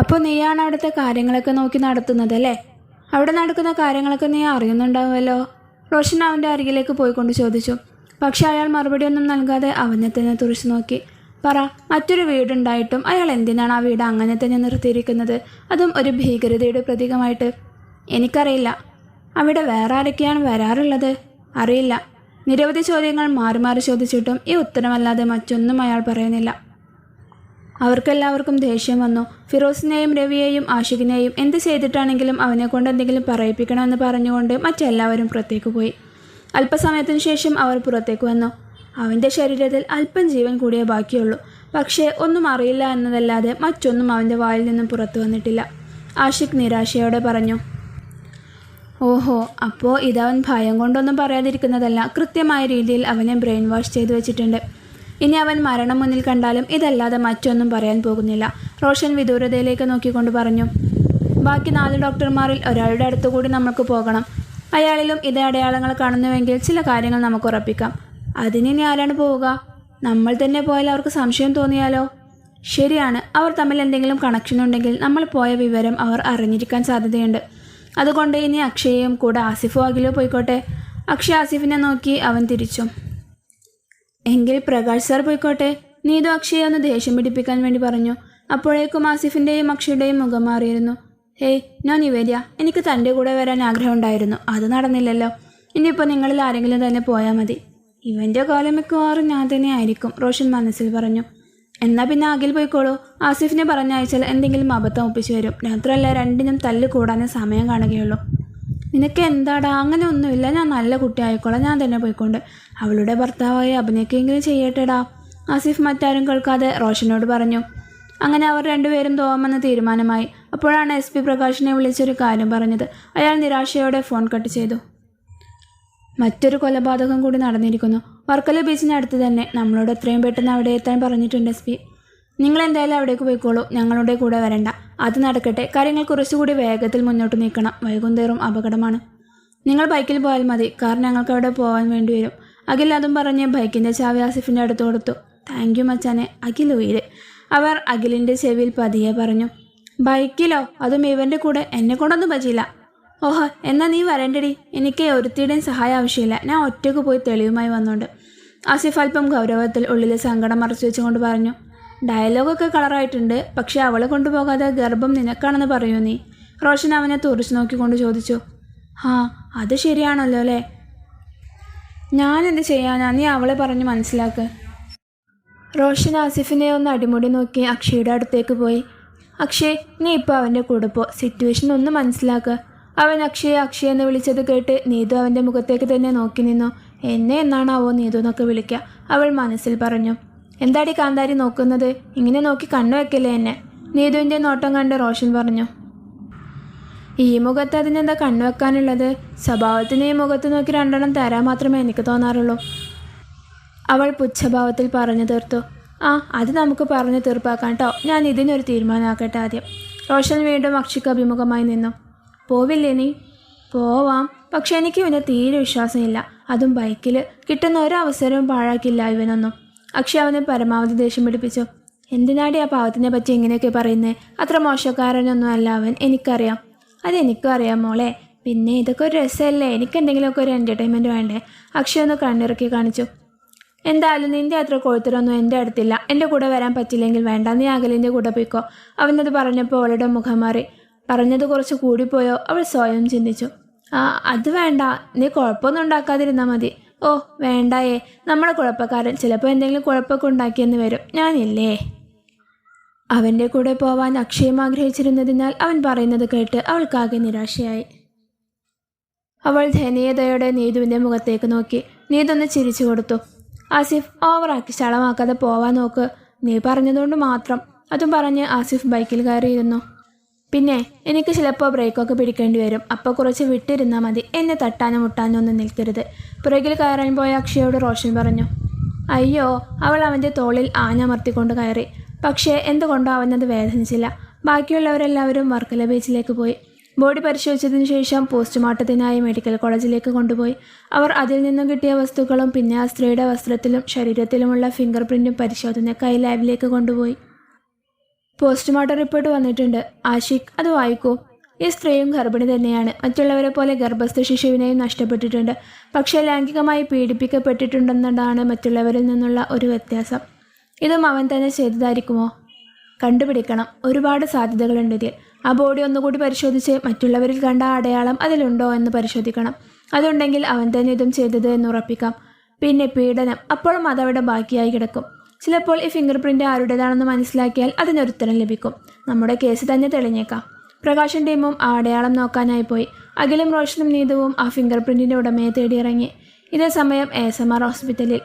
അപ്പോൾ നീയാണ് അവിടുത്തെ കാര്യങ്ങളൊക്കെ നോക്കി നടത്തുന്നത് അല്ലേ അവിടെ നടക്കുന്ന കാര്യങ്ങളൊക്കെ നീ അറിയുന്നുണ്ടാവുമല്ലോ? റോഷൻ അവന്റെ അരികിലേക്ക് പോയിക്കൊണ്ട് ചോദിച്ചു. പക്ഷെ അയാൾ മറുപടി ഒന്നും നൽകാതെ അവനെ തന്നെ തുറച്ചു നോക്കി. പറ മറ്റൊരു വീടുണ്ടായിട്ടും അയാൾ എന്തിനാണ് ആ വീട് അങ്ങനെ തന്നെ നിർത്തിയിരിക്കുന്നത്? അതും ഒരു ഭീകരതയുടെ പ്രതീകമായിട്ട്. എനിക്കറിയില്ല. അവിടെ വേറെ ആരൊക്കെയാണ് വരാറുള്ളത്? അറിയില്ല. നിരവധി ചോദ്യങ്ങൾ മാറി മാറി ചോദിച്ചിട്ടും ഈ ഉത്തരമല്ലാതെ മറ്റൊന്നും അയാൾ പറയുന്നില്ല. അവർക്കെല്ലാവർക്കും ദേഷ്യം വന്നു. ഫിറോസിനെയും രവിയെയും ആഷിഖിനെയും എന്ത് ചെയ്തിട്ടാണെങ്കിലും അവനെ കൊണ്ട് എന്തെങ്കിലും പറയിപ്പിക്കണമെന്ന് പറഞ്ഞുകൊണ്ട് മറ്റെല്ലാവരും പുറത്തേക്ക് പോയി. അല്പസമയത്തിനു ശേഷം അവർ പുറത്തേക്ക് വന്നു. അവന്റെ ശരീരത്തിൽ അല്പം ജീവൻ കൂടിയേ ബാക്കിയുള്ളൂ. പക്ഷേ ഒന്നും അറിയില്ല എന്നതല്ലാതെ മറ്റൊന്നും അവന്റെ വായിൽ നിന്നും പുറത്തു വന്നിട്ടില്ല. ആഷിഖ് നിരാശയോടെ പറഞ്ഞു ഓഹോ അപ്പോൾ ഇതവൻ ഭയം കൊണ്ടൊന്നും പറയാതിരിക്കുന്നതല്ല. കൃത്യമായ രീതിയിൽ അവനെ ബ്രെയിൻ വാഷ് ചെയ്തു വെച്ചിട്ടുണ്ട്. ഇനി അവൻ മരണം മുന്നിൽ കണ്ടാലും ഇതല്ലാതെ മറ്റൊന്നും പറയാൻ പോകുന്നില്ല. റോഷൻ വിദൂരതയിലേക്ക് നോക്കിക്കൊണ്ട് പറഞ്ഞു ബാക്കി നാല് ഡോക്ടർമാരിൽ ഒരാളുടെ അടുത്തു കൂടി നമുക്ക് പോകണം. അയാളിലും ഇതേ അടയാളങ്ങൾ കാണുന്നുവെങ്കിൽ ചില കാര്യങ്ങൾ നമുക്ക് ഉറപ്പിക്കാം. അതിനിനി ആരാണ് പോവുക? നമ്മൾ തന്നെ പോയാൽ അവർക്ക് സംശയം തോന്നിയാലോ? ശരിയാണ് അവർ തമ്മിൽ എന്തെങ്കിലും കണക്ഷൻ ഉണ്ടെങ്കിൽ നമ്മൾ പോയ വിവരം അവർ അറിഞ്ഞിരിക്കാൻ സാധ്യതയുണ്ട്. അതുകൊണ്ട് ഇനി അക്ഷയയും കൂടെ ആസിഫോ അഖിലോ പോയിക്കോട്ടെ? അക്ഷയ ആസിഫിനെ നോക്കി അവൻ തിരിച്ചു. എങ്കിൽ പ്രകാശ് സാർ പോയിക്കോട്ടെ. നീതു അക്ഷയെ ഒന്ന് ദേഷ്യം പിടിപ്പിക്കാൻ വേണ്ടി പറഞ്ഞു. അപ്പോഴേക്കും ആസിഫിന്റെയും അക്ഷയുടെയും മുഖം മാറിയിരുന്നു. ഹേയ് ഞാൻ നിവേദ്യ എനിക്ക് തന്റെ കൂടെ വരാൻ ആഗ്രഹമുണ്ടായിരുന്നു. അത് നടന്നില്ലല്ലോ. ഇനിയിപ്പോൾ നിങ്ങളിൽ ആരെങ്കിലും തന്നെ പോയാൽ മതി. ഇവന്റെ കാലം മിക്കവാറും ഞാൻ തന്നെ ആയിരിക്കും റോഷൻ മനസ്സിൽ പറഞ്ഞു. എന്നാൽ പിന്നെ അഖിൽ പോയിക്കോളൂ. ആസിഫിനെ പറഞ്ഞയച്ചാൽ എന്തെങ്കിലും അബദ്ധം ഒപ്പിച്ചു വരും. രാത്രിയല്ല രണ്ടിനും തല്ല് കൂടാനേ സമയം കാണുകയുള്ളൂ. നിനക്ക് എന്താടാ അങ്ങനെ ഒന്നുമില്ല ഞാൻ നല്ല കുട്ടി ആയിക്കോളാം ഞാൻ തന്നെ പോയിക്കൊണ്ട് അവളുടെ ഭർത്താവായി അഭിനയിക്കെങ്കിലും ചെയ്യട്ടെടാ. ആസിഫ് മറ്റാരും കേൾക്കാതെ റോഷനോട് പറഞ്ഞു. അങ്ങനെ അവർ രണ്ടുപേരും തോമെന്ന് തീരുമാനമായി. അപ്പോഴാണ് എസ് പി പ്രകാശിനെ വിളിച്ചൊരു കാര്യം പറഞ്ഞത്. അയാൾ നിരാശയോടെ ഫോൺ കട്ട് ചെയ്തു. മറ്റൊരു കൊലപാതകം കൂടി നടന്നിരിക്കുന്നു. വർക്കല ബീച്ചിനടുത്ത് തന്നെ. നമ്മളോട് എത്രയും പെട്ടെന്ന് അവിടെ എത്താൻ പറഞ്ഞിട്ടുണ്ട് എസ് പി. നിങ്ങൾ എന്തായാലും അവിടേക്ക് പോയിക്കോളൂ. ഞങ്ങളുടെ കൂടെ വരണ്ട. അത് നടക്കട്ടെ. കാര്യങ്ങൾ കുറച്ചുകൂടി വേഗത്തിൽ മുന്നോട്ട് നീക്കണം. വൈകുന്നേരം അപകടമാണ്. നിങ്ങൾ ബൈക്കിൽ പോയാൽ മതി. കാർ ഞങ്ങൾക്ക് അവിടെ പോകാൻ വേണ്ടി വരും. അഖിൽ അതും പറഞ്ഞ് ബൈക്കിന്റെ ചാവി ആസിഫിന്റെ അടുത്ത് കൊടുത്തു. താങ്ക് യു മച്ചാനെ. അഖിൽ ഉയിര് അവർ അഖിലിന്റെ ചെവിയിൽ പതിയെ പറഞ്ഞു. ബൈക്കിലോ? അതും ഇവന്റെ കൂടെ? എന്നെ കൊണ്ടൊന്നും പറ്റിയില്ല. ഓഹോ എന്നാൽ നീ വരണ്ടടി. എനിക്ക് ഒരുത്തിയുടെയും സഹായം ആവശ്യമില്ല. ഞാൻ ഒറ്റയ്ക്ക് പോയി തെളിവുമായി വന്നോണ്ട്. ആസിഫ് അല്പം ഗൗരവത്തിൽ ഉള്ളിലെ സങ്കടം മറച്ചു വെച്ചുകൊണ്ട് പറഞ്ഞു. ഡയലോഗൊക്കെ കളറായിട്ടുണ്ട് പക്ഷെ അവളെ കൊണ്ടുപോകാതെ ഗർഭം നിനക്കാണെന്ന് പറയൂ നീ. റോഷൻ അവനെ തുറച്ചു നോക്കിക്കൊണ്ട് ചോദിച്ചു ആ അത് ശരിയാണല്ലോ അല്ലേ? ഞാൻ എന്ത് ചെയ്യാനാ? നീ അവളെ പറഞ്ഞ് മനസ്സിലാക്ക്. റോഷൻ ആസിഫിനെ ഒന്ന് അടിമുടി നോക്കി അക്ഷയുടെ അടുത്തേക്ക് പോയി. അക്ഷയ് നീ ഇപ്പോൾ അവന്റെ കൂടെ പോ. സിറ്റുവേഷൻ ഒന്ന് മനസ്സിലാക്കുക അവൻ അക്ഷയെ അക്ഷയ എന്ന് വിളിച്ചത് കേട്ട് നീതു അവന്റെ മുഖത്തേക്ക് തന്നെ നോക്കി നിന്നു. എന്നെ എന്നാണാവോ നീതു എന്നൊക്കെ വിളിക്കുക അവൾ മനസ്സിൽ പറഞ്ഞു. എന്താടി കാന്താരി നോക്കുന്നത്? ഇങ്ങനെ നോക്കി കണ്ണു വെക്കല്ലേ എന്നെ? നീതുവിന്റെ നോട്ടം കണ്ട് റോഷൻ പറഞ്ഞു. ഈ മുഖത്ത് അതിനെന്താ കണ്ണു വെക്കാനുള്ളത്? സ്വഭാവത്തിന് ഈ മുഖത്ത് നോക്കി രണ്ടെണ്ണം തരാൻ മാത്രമേ എനിക്ക് തോന്നാറുള്ളൂ. അവൾ പുച്ഛഭാവത്തിൽ പറഞ്ഞു തീർത്തു. ആ അത് നമുക്ക് പറഞ്ഞു തീർപ്പാക്കാം കേട്ടോ ഞാൻ ഇതിനൊരു തീരുമാനമാക്കട്ടെ ആദ്യം. റോഷൻ വീണ്ടും അക്ഷിക്ക് അഭിമുഖമായി നിന്നു. പോവില്ലേ നീ? പോവാം. പക്ഷെ എനിക്ക് ഇവനെ തീരെ വിശ്വാസമില്ല. അതും ബൈക്കിൽ കിട്ടുന്ന ഒരു അവസരവും പാഴാക്കില്ല ഇവനൊന്നും. അക്ഷയ് അവനെ പരമാവധി ദേഷ്യം പിടിപ്പിച്ചു. എന്തിനാടി ആ പാവത്തിനെ പറ്റി ഇങ്ങനെയൊക്കെ പറയുന്നേ? അത്ര മോശക്കാരനൊന്നും അല്ല അവൻ എനിക്കറിയാം. അതെനിക്കും അറിയാം മോളെ. പിന്നെ ഇതൊക്കെ ഒരു രസമല്ലേ? എനിക്ക് എന്തെങ്കിലുമൊക്കെ ഒരു എന്റർടൈൻമെന്റ് വേണ്ടേ? അക്ഷയ് ഒന്ന് കണ്ണിറക്കി കാണിച്ചു. എന്തായാലും നിന്റെ അത്ര കൊഴുത്തരൊന്നും എന്റെ അടുത്തില്ല. എന്റെ കൂടെ വരാൻ പറ്റില്ലെങ്കിൽ വേണ്ട നീ അകലിന്റെ കൂടെ പോയിക്കോ. അവനത് പറഞ്ഞപ്പോൾ അവളുടെ മുഖം മാറി. പറഞ്ഞത് കുറച്ച് കൂടിപ്പോയോ? അവൾ സ്വയം ചിന്തിച്ചു. ആ അത് വേണ്ട. നീ കുഴപ്പമൊന്നും ഉണ്ടാക്കാതിരുന്നാൽ മതി. ഓ വേണ്ടായേ. നമ്മളെ കുഴപ്പക്കാരൻ ചിലപ്പോൾ എന്തെങ്കിലും കുഴപ്പമൊക്കെ ഉണ്ടാക്കിയെന്ന് വരും. ഞാനില്ലേ? അവന്റെ കൂടെ പോവാൻ അക്ഷയം ആഗ്രഹിച്ചിരുന്നതിനാൽ അവൻ പറയുന്നത് കേട്ട് അവൾക്കാകെ നിരാശയായി. അവൾ ദയനീയതയോടെ നീതുവിന്റെ മുഖത്തേക്ക് നോക്കി. നീതൊന്ന് ചിരിച്ചു കൊടുത്തു. ആസിഫ് ഓവറാക്കി ശളമാക്കാതെ പോവാൻ നോക്ക്. നീ പറഞ്ഞതുകൊണ്ട് മാത്രം. അതും പറഞ്ഞ് ആസിഫ് ബൈക്കിൽ കയറിയിരുന്നു. പിന്നെ എനിക്ക് ചിലപ്പോൾ ബ്രേക്കൊക്കെ പിടിക്കേണ്ടി വരും. അപ്പോൾ കുറച്ച് വിട്ടിരുന്നാൽ മതി. എന്നെ തട്ടാനും മുട്ടാനും ഒന്നും നിൽക്കരുത്. പുറകിൽ കയറാൻ പോയ അക്ഷയോട് റോഷൻ പറഞ്ഞു. അയ്യോ അവൾ അവന്റെ തോളിൽ ആഞ്ഞമർത്തിക്കൊണ്ട് കയറി. പക്ഷേ എന്തുകൊണ്ടോ അവനത് വേദനിച്ചില്ല. ബാക്കിയുള്ളവരെല്ലാവരും വർക്കല ബീച്ചിലേക്ക് പോയി. ബോഡി പരിശോധിച്ചതിന് ശേഷം പോസ്റ്റ്മോർട്ടത്തിനായി മെഡിക്കൽ കോളേജിലേക്ക് കൊണ്ടുപോയി. അവർ അതിൽ നിന്നും കിട്ടിയ വസ്തുക്കളും പിന്നെ ആ സ്ത്രീയുടെ വസ്ത്രത്തിലും ശരീരത്തിലുമുള്ള ഫിംഗർ പ്രിന്റും കൈ ലാബിലേക്ക് കൊണ്ടുപോയി. പോസ്റ്റ്മോർട്ടം റിപ്പോർട്ട് വന്നിട്ടുണ്ട്. ആഷിഖ് അത് വായിക്കൂ. ഈ സ്ത്രീയും ഗർഭിണി തന്നെയാണ്. മറ്റുള്ളവരെ പോലെ ഗർഭസ്ഥ ശിശുവിനെയും നഷ്ടപ്പെട്ടിട്ടുണ്ട്. പക്ഷേ ലൈംഗികമായി പീഡിപ്പിക്കപ്പെട്ടിട്ടുണ്ടെന്നതാണ് മറ്റുള്ളവരിൽ നിന്നുള്ള ഒരു വ്യത്യാസം. ഇതും അവൻ തന്നെ ചെയ്തതായിരിക്കുമോ? കണ്ടുപിടിക്കണം. ഒരുപാട് സാധ്യതകളുണ്ട് ഇതിൽ. ആ ബോഡി ഒന്നുകൂടി പരിശോധിച്ച് മറ്റുള്ളവരിൽ കണ്ട അടയാളം അതിലുണ്ടോ എന്ന് പരിശോധിക്കണം. അതുണ്ടെങ്കിൽ അവൻ തന്നെ ഇതും ചെയ്തത് എന്ന് ഉറപ്പിക്കാം. പിന്നെ പീഡനം. അപ്പോഴും അതവിടെ ബാക്കിയായി കിടക്കും. ചിലപ്പോൾ ഈ ഫിംഗർ പ്രിന്റ് ആരുടേതാണെന്ന് മനസ്സിലാക്കിയാൽ അതിനൊരുത്തരം ലഭിക്കും. നമ്മുടെ കേസ് തന്നെ തെളിഞ്ഞേക്കാം. പ്രകാശൻ ടീമും ആ അടയാളം നോക്കാനായി പോയി. അഖിലും റോഷനും നീതുവും ആ ഫിംഗർ പ്രിന്റിന്റെ ഉടമയെ തേടിയിറങ്ങി. ഇതേ സമയം എസ് എം ആർ ഹോസ്പിറ്റലിൽ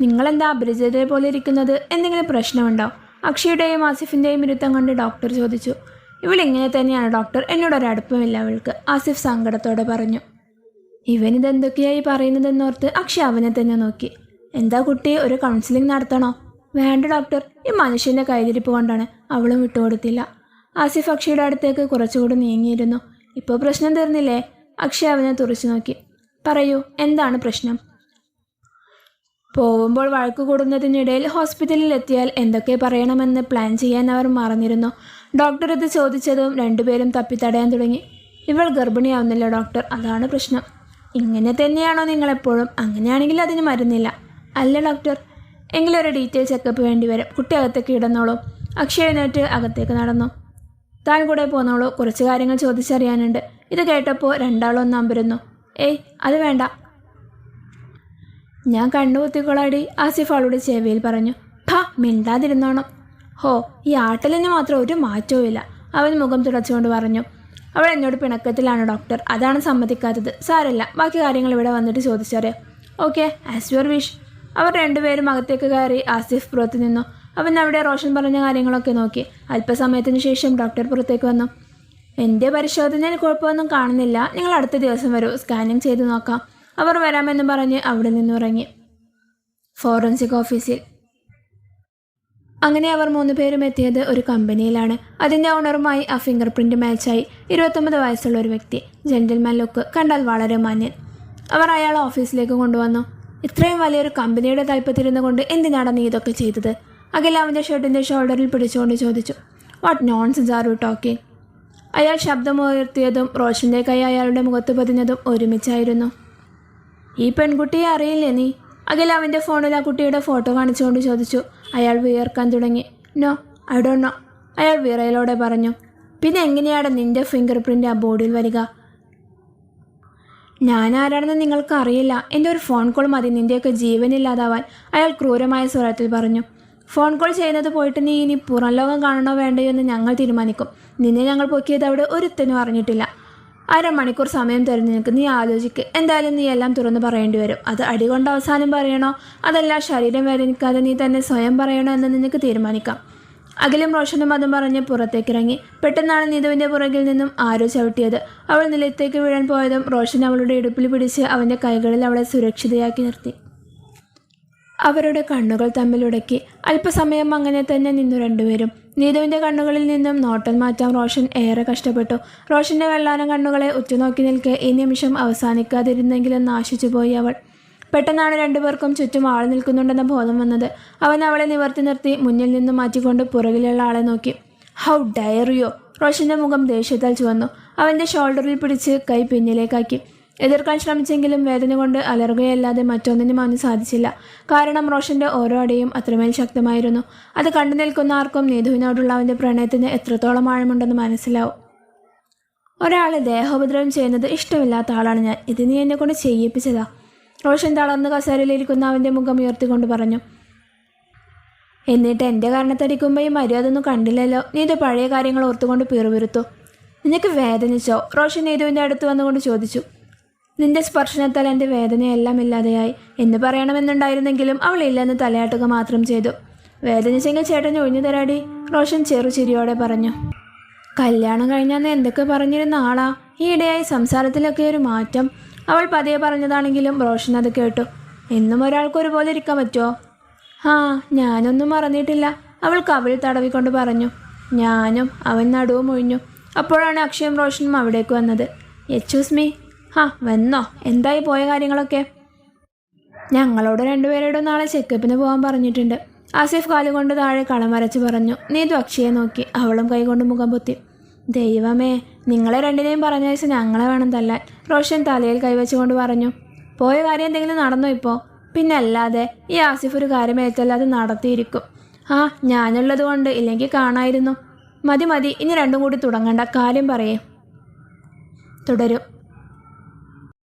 നിങ്ങളെന്താ അപരിചിതരെ പോലെ ഇരിക്കുന്നത്? എന്തെങ്കിലും പ്രശ്നമുണ്ടോ? അക്ഷയുടെയും ആസിഫിന്റെയും ഇരുത്തം കണ്ട് ഡോക്ടർ ചോദിച്ചു. ഇവളിങ്ങനെ തന്നെയാണ് ഡോക്ടർ എന്നോടൊരടുപ്പമില്ല അവൾക്ക് ആസിഫ് സങ്കടത്തോടെ പറഞ്ഞു. ഇവനിതെന്തൊക്കെയായി പറയുന്നതെന്നോർത്ത് അക്ഷയ അവനെ തന്നെ നോക്കി. എന്താ കുട്ടി ഒരു കൗൺസിലിംഗ് നടത്തണോ? വേണ്ട ഡോക്ടർ ഈ മനുഷ്യന്റെ കൈതിരിപ്പ് കൊണ്ടാണ് അവളും വിട്ടുകൊടുത്തില്ല. ആസിഫ് അക്ഷയുടെ അടുത്തേക്ക് കുറച്ചുകൂടി നീങ്ങിയിരുന്നു. ഇപ്പോൾ പ്രശ്നം തീർന്നില്ലേ? അക്ഷയ് അവനെ തുറച്ചു നോക്കി. പറയൂ എന്താണ് പ്രശ്നം? പോകുമ്പോൾ വഴക്ക് കൂടുന്നതിനിടയിൽ ഹോസ്പിറ്റലിൽ എത്തിയാൽ എന്തൊക്കെ പറയണമെന്ന് പ്ലാൻ ചെയ്യാൻ അവർ മറന്നിരുന്നു. ഡോക്ടർ ഇത് ചോദിച്ചതും രണ്ടുപേരും തപ്പിത്തടയാൻ തുടങ്ങി. ഇവൾ ഗർഭിണിയാവുന്നില്ല ഡോക്ടർ അതാണ് പ്രശ്നം. ഇങ്ങനെ തന്നെയാണോ നിങ്ങളെപ്പോഴും? അങ്ങനെയാണെങ്കിൽ അതിന് മരുന്നില്ല. അല്ല ഡോക്ടർ. എങ്കിലും ഒരു ഡീറ്റെയിൽ ചെക്കപ്പ് വേണ്ടി വരും. കുട്ടി അകത്തേക്ക് ഇടന്നോളൂ അക്ഷയ എഴുന്നേറ്റ് അകത്തേക്ക് നടന്നു. താൻ കൂടെ പോന്നോളൂ. കുറച്ച് കാര്യങ്ങൾ ചോദിച്ചറിയാനുണ്ട്. ഇത് കേട്ടപ്പോൾ രണ്ടാളൊന്ന് അമ്പരുന്നു. ഏയ് അത് വേണ്ട. ഞാൻ കണ്ണുകുത്തിക്കൊള്ളാടി ആസിഫ് ആളുടെ ചെവിയിൽ പറഞ്ഞു. ഭ മിണ്ടാതിരുന്നോണം. ഹോ ഈ ആട്ടലിന് മാത്രം ഒരു മാറ്റവുമില്ല അവൻ മുഖം തുടച്ചുകൊണ്ട് പറഞ്ഞു. അവൾ എന്നോട് പിണക്കത്തിലാണ് ഡോക്ടർ. അതാണ് സമ്മതിക്കാത്തത്. സാരല്ല ബാക്കി കാര്യങ്ങൾ ഇവിടെ വന്നിട്ട് ചോദിച്ചറിയാം. Okay as your wish. അവർ രണ്ടുപേരും അകത്തേക്ക് കയറി ആസിഫ് പുറത്തു നിന്നു. അവൻ അവിടെ റോഷൻ പറഞ്ഞ കാര്യങ്ങളൊക്കെ നോക്കി. അല്പസമയത്തിന് ശേഷം ഡോക്ടർ പുറത്തേക്ക് വന്നു. എന്റെ പരിശോധനയിൽ കുഴപ്പമൊന്നും കാണുന്നില്ല. നിങ്ങൾ അടുത്ത ദിവസം വരൂ. സ്കാനിങ് ചെയ്ത് നോക്കാം. അവർ വരാമെന്ന് പറഞ്ഞ് അവിടെ നിന്നുറങ്ങി ഫോറൻസിക് ഓഫീസിൽ അങ്ങനെ അവർ മൂന്ന് പേരും എത്തിയത് ഒരു കമ്പനിയിലാണ്. അതിന്റെ ഓണറുമായി ആ ഫിംഗർ പ്രിന്റ് മാച്ചായി ഇരുപത്തൊമ്പത് വയസ്സുള്ള ഒരു വ്യക്തി. ജെന്റിൽമാൻ ലുക്ക് കണ്ടാൽ വളരെ മാന്യൻ. അവർ അയാൾ ഓഫീസിലേക്ക് കൊണ്ടുവന്നു. ഇത്രയും വലിയൊരു കമ്പനിയുടെ തലപ്പത്തിരുന്നു കൊണ്ട് എന്തിനാണ് നീ ഇതൊക്കെ ചെയ്തത്? അഖില അവന്റെ ഷർട്ടിന്റെ ഷോൾഡറിൽ പിടിച്ചുകൊണ്ട് ചോദിച്ചു. What nonsense are you talking അയാൾ ശബ്ദമുയർത്തിയതും റോഷന്റെ കൈ അയാളുടെ മുഖത്ത് പതിഞ്ഞതും ഒരുമിച്ചായിരുന്നു. ഈ പെൺകുട്ടിയെ അറിയില്ലേ നീ? അഖിൽ അവന്റെ ഫോണിൽ ആ കുട്ടിയുടെ ഫോട്ടോ കാണിച്ചുകൊണ്ട് ചോദിച്ചു. അയാൾ വിയർക്കാൻ തുടങ്ങി. നോ ഐ ഡോണ്ട് നോ അയാൾ വിറയലോടെ പറഞ്ഞു. പിന്നെ എങ്ങനെയാണ് നിന്റെ ഫിംഗർ പ്രിന്റ് ആ ബോർഡിൽ വരിക? ഞാൻ ആരാണെന്ന് നിങ്ങൾക്ക് അറിയില്ല എന്റെ ഒരു ഫോൺ കോൾ മതി. നിന്റെയൊക്കെ ജീവനില്ലാതാവാൻ അയാൾ ക്രൂരമായ സ്വരത്തിൽ പറഞ്ഞു. ഫോൺ കോൾ ചെയ്യുന്നത് പോയിട്ട് നീ ഇനി പുറം ലോകം കാണണോ വേണ്ടയോ എന്ന് ഞങ്ങൾ തീരുമാനിക്കും. നിന്നെ ഞങ്ങൾ പൊക്കിയത് അവിടെ ഒരുത്തനും അറിഞ്ഞിട്ടില്ല. അരമണിക്കൂർ സമയം തരുന്ന. നിനക്ക് നീ ആലോചിക്ക്. എന്തായാലും നീ എല്ലാം തുറന്ന് പറയേണ്ടി വരും. അത് അടികൊണ്ട് അവസാനം പറയണോ? അതല്ല ശരീരം വേദനിക്കാതെ നീ തന്നെ സ്വയം പറയണോ എന്ന് നിനക്ക് തീരുമാനിക്കാം. അഖിലും റോഷനും അതും പറഞ്ഞ് പുറത്തേക്കിറങ്ങി. പെട്ടെന്നാണ് നീതുവിന്റെ പുറകിൽ നിന്നും ആരോ ചവിട്ടിയത്. അവൾ നിലത്തേക്ക് വീഴാൻ പോയതും റോഷൻ അവളുടെ ഇടുപ്പിൽ പിടിച്ച് അവന്റെ കൈകളിൽ അവളെ സുരക്ഷിതയാക്കി നിർത്തി. അവരുടെ കണ്ണുകൾ തമ്മിലുടക്കി അല്പസമയം അങ്ങനെ തന്നെ നിന്നു രണ്ടുപേരും. നീതുവിന്റെ കണ്ണുകളിൽ നിന്നും നോട്ടം മാറ്റാൻ റോഷൻ ഏറെ കഷ്ടപ്പെട്ടു. റോഷന്റെ വെള്ളാനം കണ്ണുകളെ ഉറ്റുനോക്കി നിൽക്കെ ഈ നിമിഷം അവസാനിക്കാതിരുന്നെങ്കിലെന്ന് ആശിച്ചുപോയി അവൾ. പെട്ടെന്നാണ് രണ്ടുപേർക്കും ചുറ്റും ആൾ നിൽക്കുന്നുണ്ടെന്ന ബോധം വന്നത്. അവൻ അവളെ നിവർത്തി നിർത്തി മുന്നിൽ നിന്ന് മാറ്റിക്കൊണ്ട് പുറകിലുള്ള ആളെ നോക്കി. ഹൗ ഡയറിയോ റോഷന്റെ മുഖം ദേഷ്യത്താൽ ചുവന്നു. അവന്റെ ഷോൾഡറിൽ പിടിച്ച് കൈ പിന്നിലേക്കാക്കി. എതിർക്കാൻ ശ്രമിച്ചെങ്കിലും വേദന കൊണ്ട് അലറുകയല്ലാതെ മറ്റൊന്നിനും അവന് സാധിച്ചില്ല. കാരണം റോഷന്റെ ഓരോ അടിയും അത്രമേൽ ശക്തമായിരുന്നു. അത് കണ്ടു നിൽക്കുന്ന ആർക്കും നീതുവിനോടുള്ള അവന്റെ പ്രണയത്തിന് എത്രത്തോളം ആഴമുണ്ടെന്ന് മനസ്സിലാവും. ഒരാളെ ദേഹോപദ്രവം ചെയ്യുന്നത് ഇഷ്ടമില്ലാത്ത ആളാണ് ഞാൻ. ഇത് നീ എന്നെ കൊണ്ട് ചെയ്യിപ്പിച്ചതാ. റോഷൻ തളർന്ന് കസേരയിലിരിക്കുന്ന അവന്റെ മുഖം ഉയർത്തിക്കൊണ്ട് പറഞ്ഞു. എന്നിട്ട് എന്റെ കാരണത്തടിക്കുമ്പോൾ ഈ മര്യാദ ഒന്നും കണ്ടില്ലല്ലോ. നീ ഇത് പഴയ കാര്യങ്ങൾ ഓർത്തുകൊണ്ട് പിറുപിറുത്തു. നിനക്ക് വേദനിച്ചോ? റോഷൻ നീതുവിന്റെ അടുത്ത് വന്നുകൊണ്ട് ചോദിച്ചു. നിന്റെ സ്പർശനത്താൽ എന്റെ വേദനയെല്ലാം ഇല്ലാതെയായി. എന്ന് പറയണമെന്നുണ്ടായിരുന്നെങ്കിലും അവൾ ഇല്ലെന്ന് തലയാട്ടുക മാത്രം ചെയ്തു. വേദനിച്ചെങ്കിൽ ചേട്ടൻ ഒഴിഞ്ഞു തരാടി. റോഷൻ ചെറു ചിരിയോടെ പറഞ്ഞു. കല്യാണം കഴിഞ്ഞാന്ന് എന്തൊക്കെ പറഞ്ഞിരുന്ന ആളാ? ഈയിടെയായി സംസാരത്തിലൊക്കെ ഒരു മാറ്റം. അവൾ പതിയെ പറഞ്ഞതാണെങ്കിലും റോഷൻ അത് കേട്ടു. എന്നും ഒരാൾക്ക് ഒരുപോലെ ഇരിക്കാൻ പറ്റുമോ ആ ഞാനൊന്നും മറന്നിട്ടില്ല അവൾ കവിൾ തടവിക്കൊണ്ട് പറഞ്ഞു. ഞാനും അവൻ നടുവും ഒഴിഞ്ഞു. അപ്പോഴാണ് അക്ഷയും റോഷനും അവിടേക്ക് വന്നത്. യച്ചൂസ് മീ ഹാ വന്നോ. എന്തായി പോയ കാര്യങ്ങളൊക്കെ? ഞങ്ങളോട് രണ്ടുപേരോടും നാളെ ചെക്കപ്പിന് പോകാൻ പറഞ്ഞിട്ടുണ്ട്. ആസിഫ് കാലുകൊണ്ട് താഴെ കളം വരച്ച് പറഞ്ഞു. നീതു അക്ഷയെ നോക്കി. അവളും കൈകൊണ്ട് മുഖം പൊത്തി. ദൈവമേ നിങ്ങളെ രണ്ടിനെയും പറഞ്ഞയച്ച് ഞങ്ങളെ വേണം തല്ലാൻ. റോഷൻ തലയിൽ കൈവച്ചുകൊണ്ട് പറഞ്ഞു പോയ കാര്യം എന്തെങ്കിലും നടന്നോ ഇപ്പോൾ പിന്നെ അല്ലാതെ ഈ ആസിഫ് ഒരു കാര്യം ഏറ്റല്ലാതെ നടത്തിയിരിക്കും. ആ ഞാനുള്ളത് കൊണ്ട് ഇല്ലെങ്കിൽ കാണായിരുന്നു. മതി മതി ഇനി രണ്ടും കൂടി തുടങ്ങണ്ട. കാര്യം പറയേ. തുടരും.